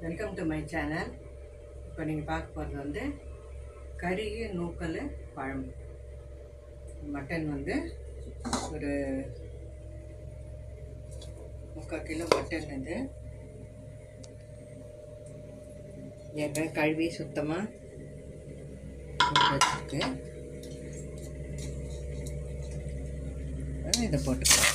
Welcome to my channel இப்போ நீங்கள் பார்க்க போகிறது வந்து கருகி நூக்கல் பழம்பு மட்டன் வந்து ஒரு முக்கால் கிலோ மட்டன் இது ஏற்கனவே கழுவி சுத்தமாக வச்சுருக்கு. இதை போட்டுக்கலாம்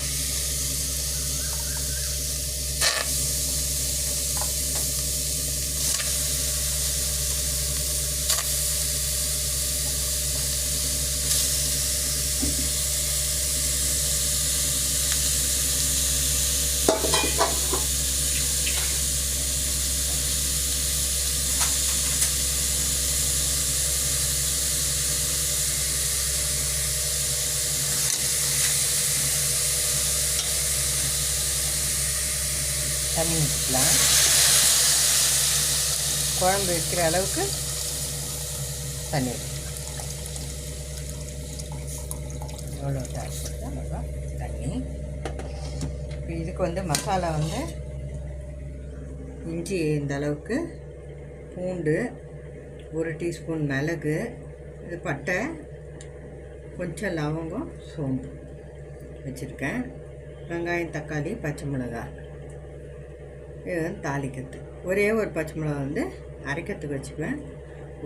தண்ணி ஊற்றிக்கலாம் குழம்பு வைக்கிற அளவுக்கு தண்ணி எவ்வளோ தண்ணி. இப்போ இதுக்கு வந்து மசாலா வந்து இஞ்சி இந்த அளவுக்கு பூண்டு ஒரு டீஸ்பூன் மிளகு இது பட்டை கொஞ்சம் லவங்கம் சோம்பு வச்சுருக்கேன். வெங்காயம் தக்காளி பச்சை மிளகாய். இது வந்து தாளிக்கிறது. ஒரே ஒரு பச்சை மிளகா வந்து அரைக்கிறதுக்கு வச்சுக்குவேன்.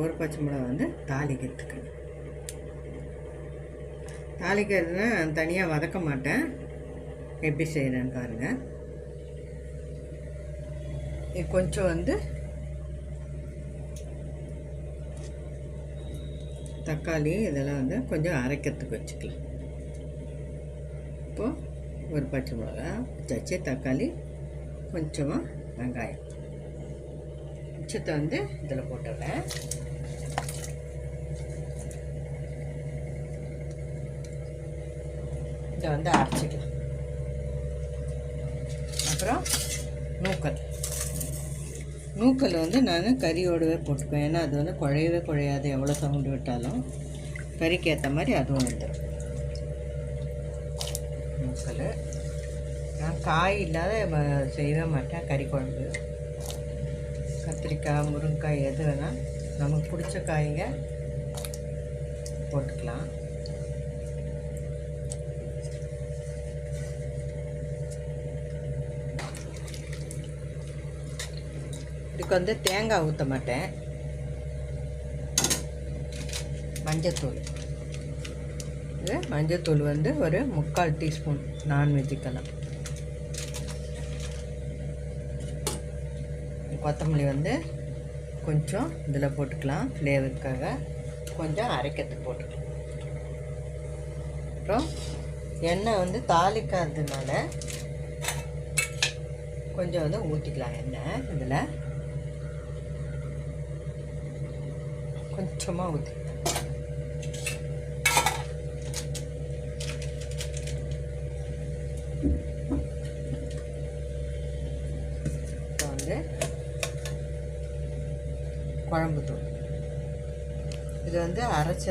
ஒரு பச்சை மிளகா வந்து தாளிக்கிறதுக்கு. தாளிக்கிறதுனா தனியாக வதக்க மாட்டேன். எப்படி செய்கிறேன்னு பாருங்கள் இது கொஞ்சம் வந்து தக்காளி இதெல்லாம் வந்து கொஞ்சம் அரைக்கிறதுக்கு வச்சுக்கலாம். இப்போது ஒரு பச்சை மிளகா வச்சாச்சு தக்காளி கொஞ்சமாக வெங்காயம். மிச்சத்தை வந்து இதில் போட்டுடுறேன் இதை வந்து அரைச்சிக்கலாம். அப்புறம் நூக்கல். நூக்கல் வந்து நான் கறியோடவே போட்டுக்குவேன். ஏன்னா அது வந்து குழையவே குழையாது எவ்வளோ சவுண்டு விட்டாலும். கறிக்கு ஏற்ற மாதிரி அதுவும் வந்துடும் நூக்கல். நான் காய் இல்லாத செய்யவே மாட்டேன். கறி குழம்பு கத்திரிக்காய் முருங்கைக்காய் எது வேணால் நமக்கு பிடிச்ச காய்ங்க போட்டுக்கலாம். இதுக்கு வந்து தேங்காய் ஊற்ற மாட்டேன். மஞ்சத்தூள். இது மஞ்சத்தூள் வந்து ஒரு முக்கால் டீஸ்பூன் நான்வெஜ்ஜுக்கெல்லாம். கொத்தமல்லி வந்து கொஞ்சம் இதில் போட்டுக்கலாம் ஃப்ளேவருக்காக கொஞ்சம் அரைக்கிறதுக்கு போட்டுக்கலாம். அப்புறம் எண்ணெய் வந்து தாளிக்காததுனால கொஞ்சம் வந்து ஊற்றிக்கலாம் எண்ணெய் இதில். கொஞ்சமாக ஊற்றி இப்போ வந்து குழம்புத்தூள். இது வந்து அரைச்ச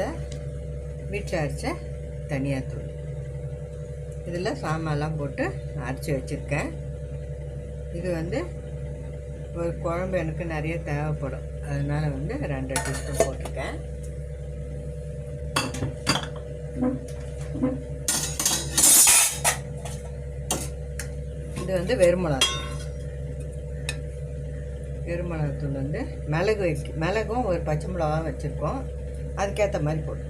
வீட்டில் அரைச்ச தனியாத்தூள். இதில் சாமான்லாம் போட்டு அரைச்சி வச்சுருக்கேன். இது வந்து ஒரு குழம்பு எனக்கு நிறைய தேவைப்படும். அதனால் வந்து ரெண்டு டீஸ்பூன் போட்டிருக்கேன். இது வந்து வெறுமிளகாத்தூள். வெறுமிளகாத்தூள் வந்து மிளகு வைக்க மிளகும் ஒரு பச்சை மிளகாவும் வச்சுருக்கோம். அதுக்கேற்ற மாதிரி போட்டு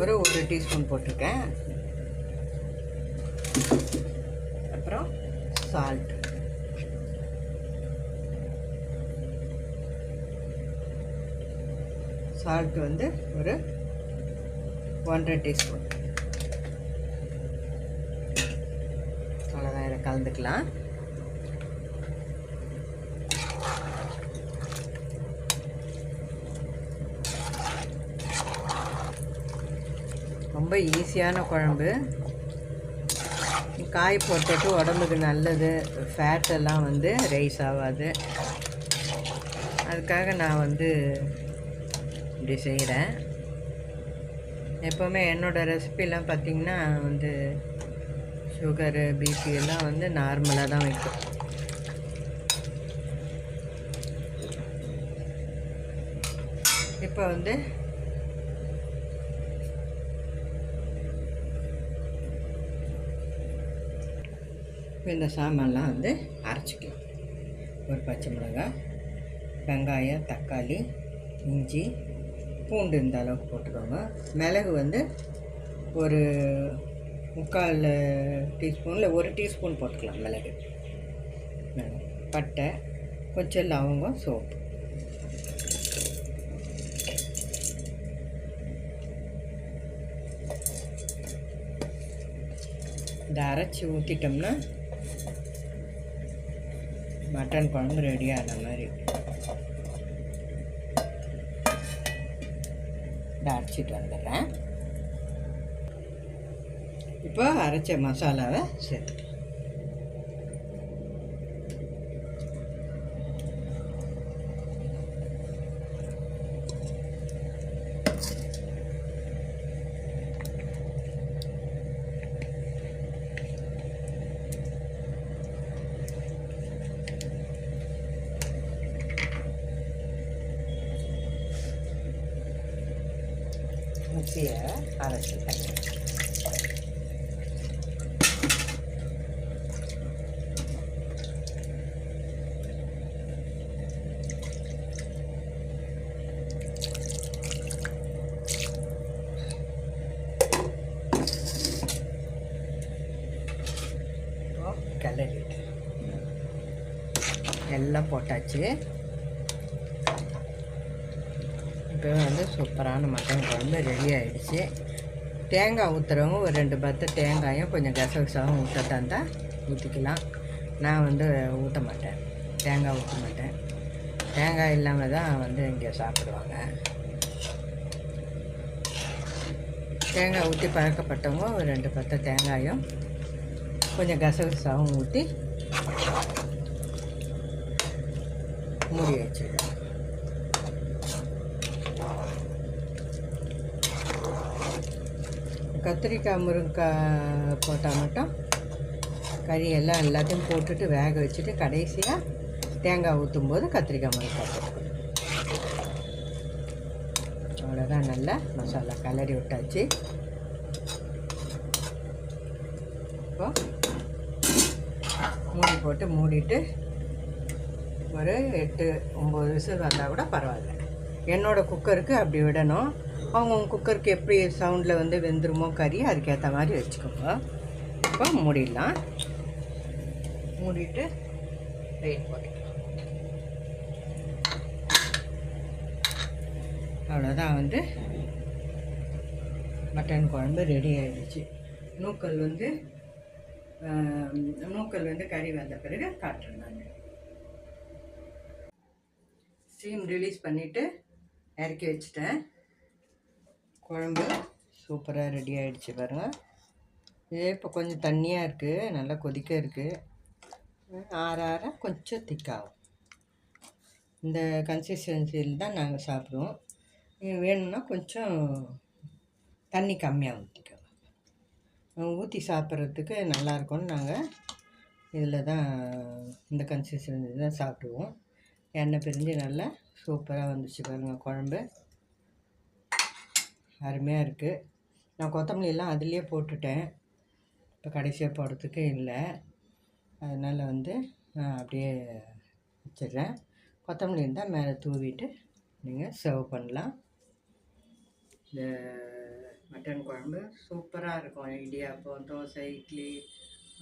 ஒரு ஒரு டீஸ்பூன் போட்டிருக்கேன். அப்புறம் சால்ட் சால்ட் வந்து ஒரு ஒன்றரை டீஸ்பூன். அவ்வளோதான் இதை கலந்துக்கலாம். ரொம்ப ஈஸியான குழம்பு. காய் போட்டுட்டு உடம்புக்கு நல்லது. ஃபேட் எல்லாம் வந்து ரைஸ் ஆகாது. அதுக்காக நான் வந்து இப்படி செய்கிறேன் எப்போவுமே என்னோடய ரெசிபிலாம் பார்த்திங்கன்னா வந்து சுகரு பிபி எல்லாம் வந்து நார்மலாக தான் வைக்கும் இப்போ வந்து இப்போ இந்த சாமான்லாம் வந்து அரைச்சிக்கலாம். ஒரு பச்சை மிளகாய் வெங்காயம் தக்காளி இஞ்சி பூண்டு இந்த அளவுக்கு போட்டுக்கோங்க. மிளகு வந்து ஒரு முக்கால் டீஸ்பூனில் ஒரு டீஸ்பூன் போட்டுக்கலாம் மிளகு. மிளகு. பட்டை கொஞ்சம் லவங்கம் சோப்பு. இதை அரைச்சி ஊற்றிட்டோம்னா மட்டன் குழம்பு ரெடி ஆகிற மாதிரி. இதை அரைச்சிட்டு வந்துடுறேன். இப்போ அரைச்ச மசாலாவை சேர்த்துக்கலாம். மிக்சியை அரைச்சிட்டேன் கிளறிட்டு எல்லாம் போட்டாச்சு. இப்போ வந்து சூப்பரான மட்டன் குழம்பு ரெடி ஆகிடுச்சு தேங்காய் ஊற்றுறவங்க ஒரு ரெண்டு பத்து தேங்காயும் கொஞ்சம் கசகசாவும் ஊற்ற இருந்தால் ஊற்றிக்கலாம் நான் வந்து ஊற்ற மாட்டேன். தேங்காய் ஊற்ற மாட்டேன். தேங்காய் இல்லாமல் தான் வந்து இங்கே சாப்பிடுவாங்க. தேங்காய் ஊற்றி பழக்கப்பட்டவங்க ஒரு ரெண்டு பத்து தேங்காயும் கொஞ்சம் கசகசாவும் ஊற்றி மூடி வச்சுருவோம் கத்திரிக்காய் முருங்கைக்காய் போட்டால் மட்டும் கறி எல்லாம் எல்லாத்தையும் போட்டுட்டு வேக வச்சுட்டு கடைசியாக தேங்காய் ஊற்றும் போது கத்திரிக்காய் முருங்கைக்காய் போட்டுக்கணும் அவ்வளோதான் நல்லா மசாலா கலரி விட்டாச்சு. இப்போ மூடி போட்டு மூடிட்டு ஒரு எட்டு ஒம்பது விசில் வந்தால் கூட பரவாயில்ல. என்னோடய குக்கருக்கு அப்படி விடணும். அவங்கவுங்க குக்கருக்கு எப்படி சவுண்டில் வந்து வெந்துருமோ கறி அதுக்கேற்ற மாதிரி வச்சுக்கோங்க. இப்போ மூடிடலாம். மூடிட்டு வெயிட் போட்டுக்கலாம் அவ்வளோதான் வந்து மட்டன் குழம்பு ரெடி ஆகிடுச்சு நூக்கல் வந்து நூக்கல் வந்து கறி வந்த பிறகு காட்டுறேன் நான். ஸ்டீம் ரிலீஸ் பண்ணிவிட்டு இறக்கி வச்சுட்டேன். குழம்பு சூப்பராக ரெடி ஆகிடுச்சு பாருங்கள் இதே இப்போ கொஞ்சம் தண்ணியாக இருக்குது நல்லா கொதிக்க இருக்குது ஆற ஆற கொஞ்சம் திக்காகும் இந்த கன்சிஸ்டன்சியில் தான் நாங்கள் சாப்பிடுவோம். நீங்கள் வேணும்னா கொஞ்சம் தண்ணி கம்மியாக ஊற்றிக்கலாம் ஊற்றி சாப்பிட்றதுக்கு நல்லாயிருக்கும்னு நாங்கள் இதில் தான் இந்த கன்சிஸ்டன்சி தான் சாப்பிடுவோம். எண்ணெய் பிரிஞ்சு நல்லா சூப்பராக வந்துச்சு பாருங்கள் குழம்பு. அருமையாக இருக்குது நான் கொத்தமல்லி எல்லாம் அதுலேயே போட்டுட்டேன். இப்போ கடைசியாக போடுறதுக்கு இல்லை. அதனால் வந்து நான் அப்படியே வச்சிடுறேன். கொத்தமல்லி இருந்தால் மேலே தூவிட்டு நீங்கள் சர்வ் பண்ணலாம். இந்த மட்டன் குழம்பு சூப்பராக இருக்கும். இடியாப்பம் தோசை இட்லி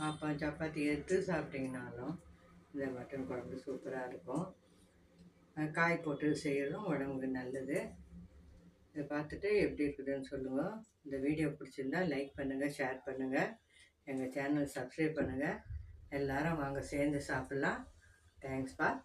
ஆப்பம் சப்பாத்தி எது சாப்பிட்டீங்கனாலும் இந்த மட்டன் குழம்பு சூப்பராக இருக்கும். காய் போட்டு செய்கிறதும் உடம்புக்கு நல்லது. இதை பார்த்துட்டு எப்படி இருக்குதுன்னு சொல்லுங்கள் இந்த வீடியோ பிடிச்சிருந்தா லைக் பண்ணுங்கள் ஷேர் பண்ணுங்கள் எங்கள் சேனல் சப்ஸ்கிரைப் பண்ணுங்கள் எல்லாரும் வாங்க சேர்ந்து சாப்பிட்லாம். Thanks for